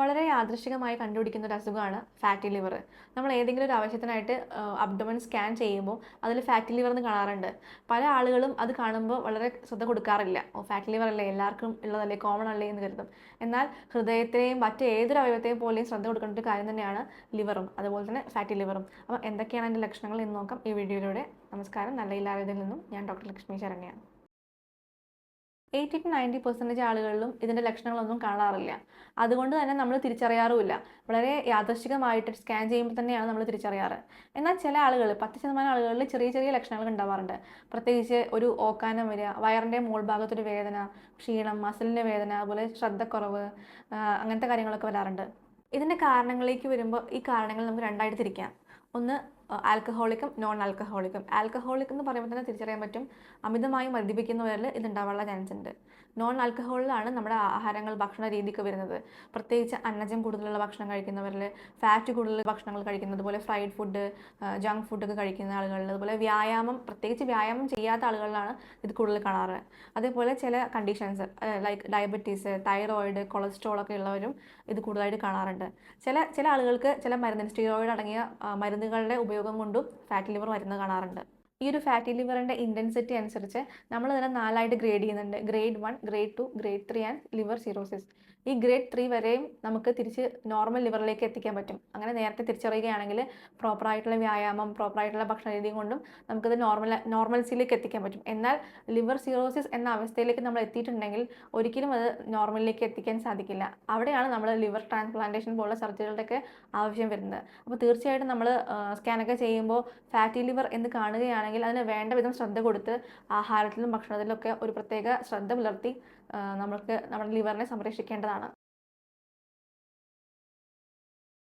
വളരെ യാദൃശികമായി കണ്ടുപിടിക്കുന്ന ഒരു അസുഖമാണ് ഫാറ്റി ലിവർ നമ്മൾ ഏതെങ്കിലും ഒരു ആവശ്യത്തിനായിട്ട് അബ്ഡമൻ സ്കാൻ ചെയ്യുമ്പോൾ അതിൽ ഫാറ്റി ലിവർ എന്ന് കാണാറുണ്ട്. പല ആളുകളും അത് കാണുമ്പോൾ വളരെ ശ്രദ്ധ കൊടുക്കാറില്ല. ഓ ഫാറ്റി ലിവർ അല്ലേ എല്ലാവർക്കും ഉള്ളതല്ലേ കോമൺ അല്ലേ എന്ന് കരുതും. എന്നാൽ ഹൃദയത്തെയും മറ്റ് ഏതൊരു അവയവത്തെയും പോലെയും ശ്രദ്ധ കൊടുക്കേണ്ട ഒരു കാര്യം തന്നെയാണ് ലിവറും അതുപോലെ തന്നെ ഫാറ്റി ലിവറും അപ്പോൾ എന്തൊക്കെയാണ് അതിന്റെ ലക്ഷണങ്ങൾ എന്ന് നോക്കാം ഈ വീഡിയോയിലൂടെ നമസ്കാരം. നല്ല ഇല്ലാതെ നിന്നും ഞാൻ ഡോക്ടർ ലക്ഷ്മി ശരണ്യാണ് എയ്റ്റി ടു നയന്റി പെർസെന്റേജ് ആളുകളിലും ഇതിന്റെ ലക്ഷണങ്ങളൊന്നും കാണാറില്ല. അതുകൊണ്ട് തന്നെ നമ്മൾ തിരിച്ചറിയാറുമില്ല. വളരെ യാദർശികമായിട്ട് സ്കാൻ ചെയ്യുമ്പോൾ തന്നെയാണ് നമ്മൾ തിരിച്ചറിയാറ്. എന്നാൽ ചില ആളുകൾ പത്ത് ശതമാനം ആളുകളിൽ ചെറിയ ചെറിയ ലക്ഷണങ്ങൾ ഉണ്ടാവാറുണ്ട്. പ്രത്യേകിച്ച് ഒരു ഓക്കാനം വരിക വയറിന്റെ മോൾ ഭാഗത്തൊരു വേദന ക്ഷീണം മസിലിന്റെ വേദന അതുപോലെ ശ്രദ്ധക്കുറവ് അങ്ങനത്തെ കാര്യങ്ങളൊക്കെ വരാറുണ്ട്. ഇതിന്റെ കാരണങ്ങളിലേക്ക് വരുമ്പോൾ ഈ കാരണങ്ങൾ നമുക്ക് രണ്ടായിട്ട് തിരിക്കാം. ഒന്ന് ആൽക്കഹോളിക്കും നോൺ ആൽക്കഹോളിക്കും ആൽക്കഹോളിക് എന്ന് പറയുമ്പോൾ തന്നെ തിരിച്ചറിയാൻ പറ്റും. അമിതമായി മദ്യപിക്കുന്നവരിൽ ഇത് ഉണ്ടാവാനുള്ള ചാൻസ് ഉണ്ട്. നോൺ ആൽക്കഹോളിലാണ് നമ്മുടെ ആഹാരങ്ങൾ ഭക്ഷണ രീതിക്ക് വരുന്നത്. പ്രത്യേകിച്ച് അന്നജം കൂടുതലുള്ള ഭക്ഷണം കഴിക്കുന്നവരിൽ ഫാറ്റ് കൂടുതലുള്ള ഭക്ഷണങ്ങൾ കഴിക്കുന്നത് പോലെ ഫ്രൈഡ് ഫുഡ് ജങ്ക് ഫുഡൊക്കെ കഴിക്കുന്ന ആളുകളിൽ അതുപോലെ വ്യായാമം പ്രത്യേകിച്ച് വ്യായാമം ചെയ്യാത്ത ആളുകളിലാണ് ഇത് കൂടുതൽ കാണാറ്. അതേപോലെ ചില conditions like diabetes thyroid cholesterol ഒക്കെ ഉള്ളവരും ഇത് കൂടുതലായിട്ട് കാണാറുണ്ട്. ചില ചില ആളുകൾക്ക് ചില മരുന്നിന് സ്റ്റീറോയിഡ് അടങ്ങിയ മരുന്നുകളുടെ ഉപയോഗം കൊണ്ടും ഫാറ്റ് ലിവർ വരുന്നത് കാണാറുണ്ട്. ഈ ഒരു ഫാറ്റി ലിവറിന്റെ ഇന്റൻസിറ്റി അനുസരിച്ച് നമ്മൾ ഇതിനെ നാലായിട്ട് ഗ്രേഡ് ചെയ്യുന്നുണ്ട്. Grade one grade two grade three and liver cirrhosis ഈ ഗ്രേഡ് ത്രീ വരെയും നമുക്ക് തിരിച്ച് നോർമൽ ലിവറിലേക്ക് എത്തിക്കാൻ പറ്റും. അങ്ങനെ നേരത്തെ തിരിച്ചറിയുകയാണെങ്കിൽ പ്രോപ്പറായിട്ടുള്ള വ്യായാമം പ്രോപ്പറായിട്ടുള്ള ഭക്ഷണ രീതി കൊണ്ടും നമുക്കത് നോർമൽ നോർമൽസിയിലേക്ക് എത്തിക്കാൻ പറ്റും. എന്നാൽ ലിവർ സിറോസിസ് എന്ന അവസ്ഥയിലേക്ക് നമ്മൾ എത്തിയിട്ടുണ്ടെങ്കിൽ ഒരിക്കലും അത് നോർമലിലേക്ക് എത്തിക്കാൻ സാധിക്കില്ല. അവിടെയാണ് നമ്മൾ ലിവർ ട്രാൻസ്പ്ലാന്റേഷൻ പോലുള്ള സർജറികളുടെയൊക്കെ ആവശ്യം വരുന്നത്. അപ്പോൾ തീർച്ചയായിട്ടും നമ്മൾ സ്കാനൊക്കെ ചെയ്യുമ്പോൾ ഫാറ്റി ലിവർ എന്ന് കാണുകയാണെങ്കിൽ അതിന് വേണ്ട വിധം ശ്രദ്ധ കൊടുത്ത് ആഹാരത്തിലും ഭക്ഷണത്തിലും ഒക്കെ ഒരു പ്രത്യേക ശ്രദ്ധ പുലർത്തി നമുക്ക് നമ്മുടെ ലിവറിനെ സംരക്ഷിക്കേണ്ടതാണ്.